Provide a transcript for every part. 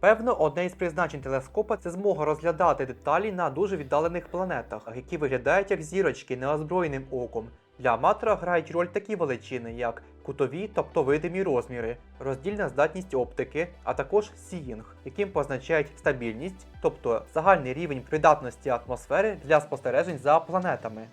Певно, одне із призначень телескопа це змога розглядати деталі на дуже віддалених планетах, які виглядають як зірочки неозброєним оком. Для аматора грають роль такі величини, як кутові, тобто видимі розміри, роздільна здатність оптики, а також сіїнг, яким позначають стабільність, тобто загальний рівень придатності атмосфери для спостережень за планетами.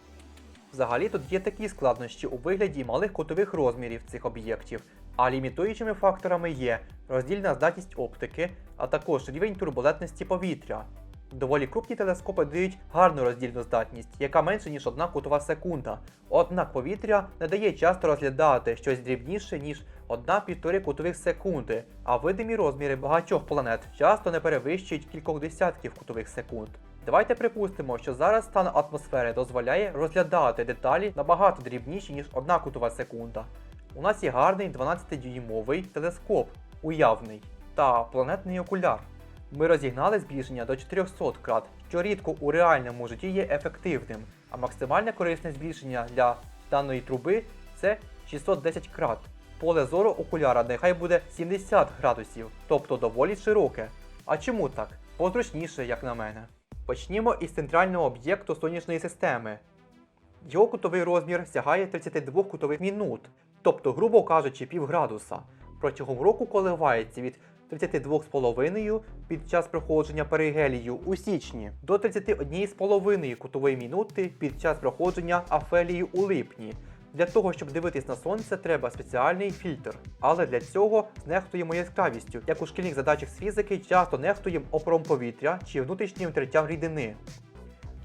Взагалі тут є такі складнощі у вигляді малих кутових розмірів цих об'єктів, а лімітуючими факторами є роздільна здатність оптики, а також рівень турбулентності повітря. Доволі крупні телескопи дають гарну роздільну здатність, яка менше ніж одна кутова секунда. Однак повітря не дає часто розглядати щось дрібніше, ніж 1-1,5 кутових секунди, а видимі розміри багатьох планет часто не перевищують кількох десятків кутових секунд. Давайте припустимо, що зараз стан атмосфери дозволяє розглядати деталі набагато дрібніші, ніж одна кутова секунда. У нас є гарний 12-дюймовий телескоп, уявний, та планетний окуляр. Ми розігнали збільшення до 400 крат, що рідко у реальному житті є ефективним, а максимальне корисне збільшення для даної труби це 610 крат. Поле зору окуляра нехай буде 70 градусів, тобто доволі широке. А чому так? Позручніше, як на мене. Почнімо із центрального об'єкту сонячної системи. Його кутовий розмір сягає 32 кутових мінут, тобто, грубо кажучи, півградуса. Протягом року коливається від 32,5 під час проходження перигелію у січні до 31,5 кутової мінути під час проходження афелію у липні. Для того, щоб дивитись на сонце, треба спеціальний фільтр. Але для цього нехтуємо яскравістю. Як у шкільних задачах з фізики, часто нехтуємо опром повітря чи внутрішнім третям рідини.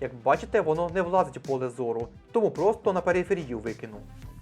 Як бачите, воно не влазить у поле зору, тому просто на периферію викину.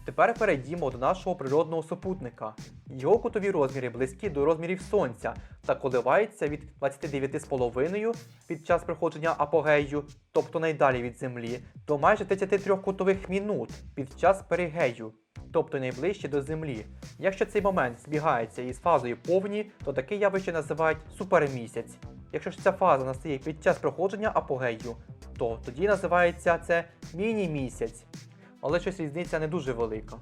Тепер перейдімо до нашого природного супутника. Його кутові розміри близькі до розмірів Сонця та коливаються від 29,5 під час проходження апогею, тобто найдалі від Землі, до майже 33 кутових мінут під час перигею, тобто найближче до Землі. Якщо цей момент збігається із фазою повні, то таке явище називають супермісяць. Якщо ж ця фаза настає під час проходження апогею, то тоді називається це міні-місяць. Але щось різниця не дуже велика.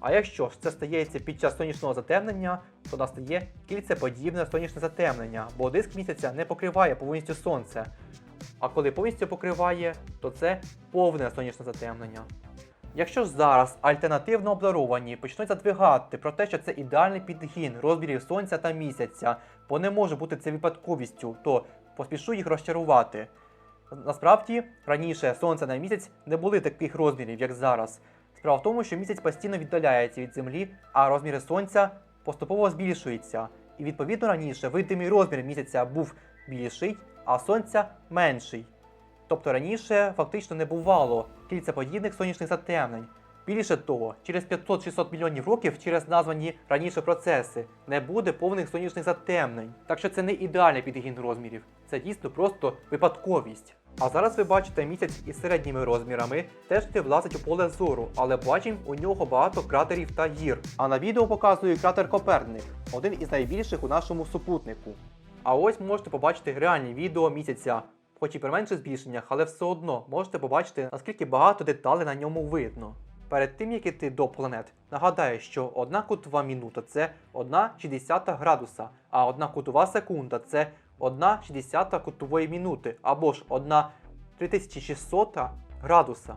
А якщо ж це стається під час сонячного затемнення, то настає кільцеподібне сонячне затемнення, бо диск місяця не покриває повністю сонце. А коли повністю покриває, то це повне сонячне затемнення. Якщо ж зараз альтернативно обдаровані почнуть задвигати про те, що це ідеальний підгін розмірів сонця та місяця, бо не може бути це випадковістю, то поспішу їх розчарувати. Насправді, раніше сонце на місяць не були таких розмірів, як зараз. Справа в тому, що місяць постійно віддаляється від землі, а розміри сонця поступово збільшуються. І відповідно раніше видимий розмір місяця був більший, а сонця менший. Тобто раніше фактично не бувало кільцеподібних сонячних затемнень. Більше того, через 500-600 мільйонів років через названі раніше процеси не буде повних сонячних затемнень. Так що це не ідеальний підгін розмірів, це дійсно просто випадковість. А зараз ви бачите місяць із середніми розмірами, теж не влазить у поле зору, але бачимо у нього багато кратерів та гір. А на відео показую кратер Коперник, один із найбільших у нашому супутнику. А ось можете побачити реальні відео місяця. Хоч і при менших збільшеннях, але все одно можете побачити, наскільки багато деталей на ньому видно. Перед тим як іти до планет, нагадаю, що одна кутова минута це 1,60 градуса, а одна кутова секунда це 1,60 кутової минути, або ж 1,3600 градуса.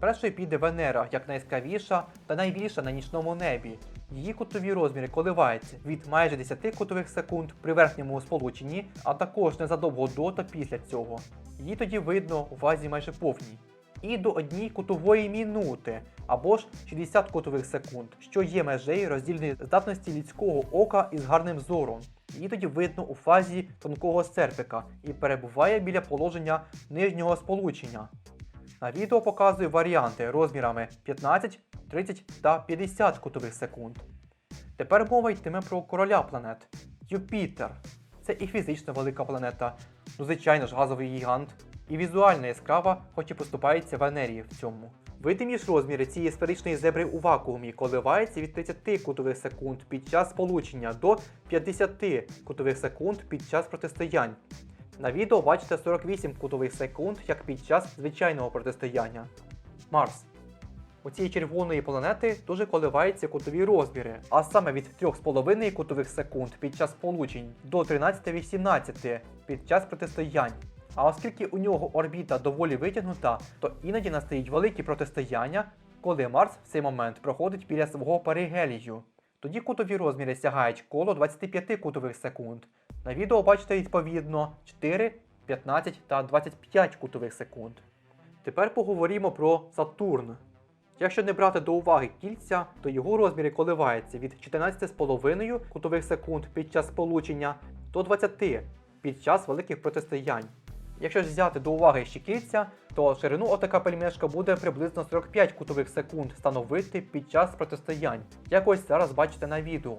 Першою піде Венера як найяскравіша та найбільша на нічному небі. Її кутові розміри коливаються від майже 10 кутових секунд при верхньому сполученні, а також незадовго до та після цього. Її тоді видно у фазі майже повній. І до однієї кутової мінути, або ж 60 кутових секунд, що є межею роздільної здатності людського ока із гарним зором. Її тоді видно у фазі тонкого серпика і перебуває біля положення нижнього сполучення. На відео показую варіанти розмірами 15, 30 та 50 кутових секунд. Тепер мова йтиме про короля планет Юпітер. Це і фізично велика планета, ну звичайно ж газовий гігант, і візуально яскрава, хоч і поступається Венерії в цьому. Видимі розміри цієї сферичної зебри у вакуумі коливаються від 30 кутових секунд під час сполучення до 50 кутових секунд під час протистоянь. На відео бачите 48 кутових секунд, як під час звичайного протистояння. Марс. у цієї червоної планети дуже коливаються кутові розміри, а саме від 3,5 кутових секунд під час сполучень до 13-18 під час протистоянь. А оскільки у нього орбіта доволі витягнута, то іноді настають великі протистояння, коли Марс в цей момент проходить біля свого перигелію. Тоді кутові розміри сягають коло 25 кутових секунд. На відео бачите відповідно 4, 15 та 25 кутових секунд. Тепер поговоримо про Сатурн. Якщо не брати до уваги кільця, то його розміри коливаються від 14,5 кутових секунд під час сполучення до 20 під час великих протистоянь. Якщо ж взяти до уваги ще кільця, то ширину отака пельмешка буде приблизно 45 кутових секунд становити під час протистоянь, як ось зараз бачите на відео.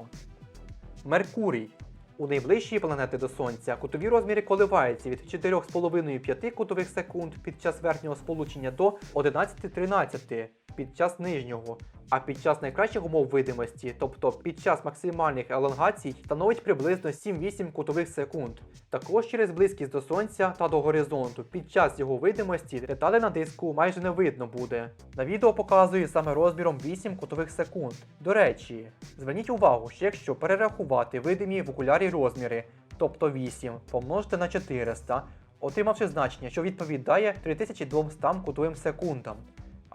Меркурій. У найближчій планети до Сонця кутові розміри коливаються від 4,5-5 кутових секунд під час верхнього сполучення до 11-13 під час нижнього, а під час найкращих умов видимості, тобто під час максимальних елонгацій, становить приблизно 7-8 кутових секунд. Також через близькість до сонця та до горизонту під час його видимості деталі на диску майже не видно буде. На відео показую саме розміром 8 кутових секунд. До речі, зверніть увагу, що якщо перерахувати видимі в окулярі розміри, тобто 8 помножити на 400, отримавши значення, що відповідає 3200 кутовим секундам.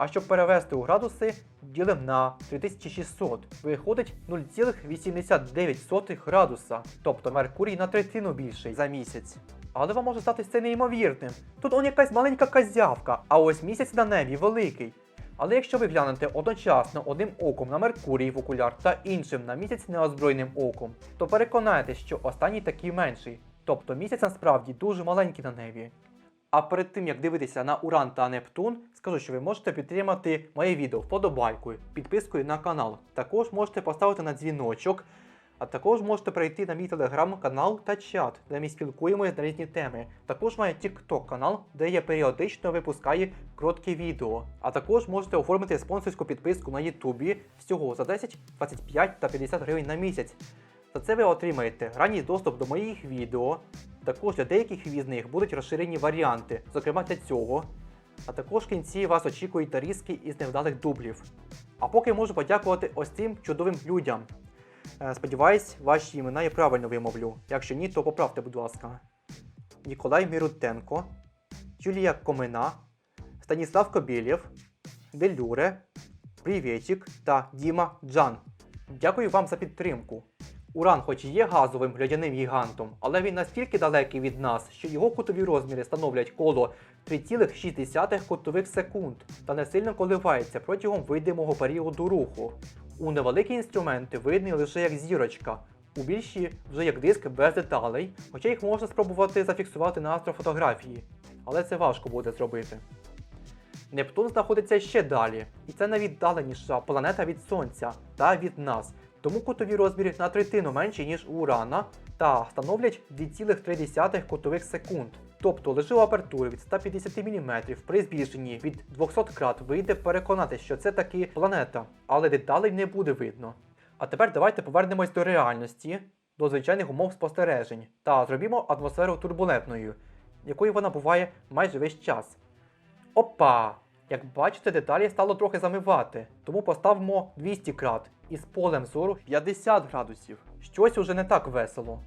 А щоб перевести у градуси, ділимо на 3600. Виходить 0,89 градуса, тобто Меркурій на третину більший за місяць. Але вам може здатись це неймовірним. Тут он якась маленька козявка, а ось місяць на небі великий. Але якщо ви глянете одночасно одним оком на Меркурій в окуляр та іншим на місяць неозброєним оком, то переконаєтесь, що останній такий менший. Тобто місяць насправді дуже маленький на небі. А перед тим як дивитися на Уран та Нептун, скажу, що ви можете підтримати моє відео вподобайкою, підпискою на канал. Також можете поставити на дзвіночок, а також можете перейти на мій телеграм-канал та чат, де ми спілкуємося на різні теми. Також має TikTok канал, де я періодично випускаю короткі відео. А також можете оформити спонсорську підписку на Ютубі всього за 10, 25 та 50 гривень на місяць. За це ви отримаєте ранній доступ до моїх відео. Також для деяких з них будуть розширені варіанти, зокрема для цього. А також в кінці вас очікують нарізки із невдалих дублів. А поки можу подякувати ось цим чудовим людям. Е, Сподіваюсь, ваші імена я правильно вимовлю. Якщо ні, то поправте, будь ласка. Ніколай Мірутенко, Юлія Комина, Станіслав Кобєлєв, Делюре, Привєтік та Діма Джан. Дякую вам за підтримку. Уран, хоч і є газовим глядяним гігантом, але він настільки далекий від нас, що його кутові розміри становлять коло 3,6 кутових секунд та не сильно коливається протягом видимого періоду руху. У невеликі інструменти видний лише як зірочка, у більші вже як диск без деталей, хоча їх можна спробувати зафіксувати на астрофотографії, але це важко буде зробити. Нептун знаходиться ще далі, і це найвіддаленіша планета від Сонця та від нас, тому кутові розміри на третину менші, ніж у Урана, та становлять 2,3 кутових секунд. Тобто лише у апертури від 150 мм при збільшенні від 200 крат вийде переконати, що це таки планета, але деталей не буде видно. А тепер давайте повернемось до реальності, до звичайних умов спостережень та зробімо атмосферу турбулентною, якою вона буває майже весь час. Опа! Як бачите, деталі стало трохи замивати, тому поставимо 200 крат із полем зору 50 градусів. Щось уже не так весело.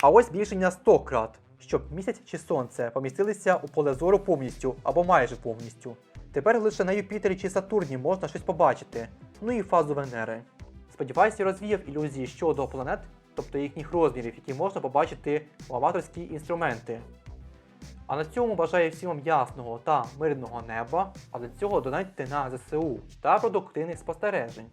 А ось збільшення 100 крат, щоб місяць чи сонце помістилися у поле зору повністю або майже повністю. Тепер лише на Юпітері чи Сатурні можна щось побачити, ну і фазу Венери. Сподіваюся, розвіяв ілюзії щодо планет, тобто їхніх розмірів, які можна побачити в аматорські інструменти. А на цьому бажаю всім вам ясного та мирного неба, а для цього донатьте на ЗСУ та продуктивних спостережень.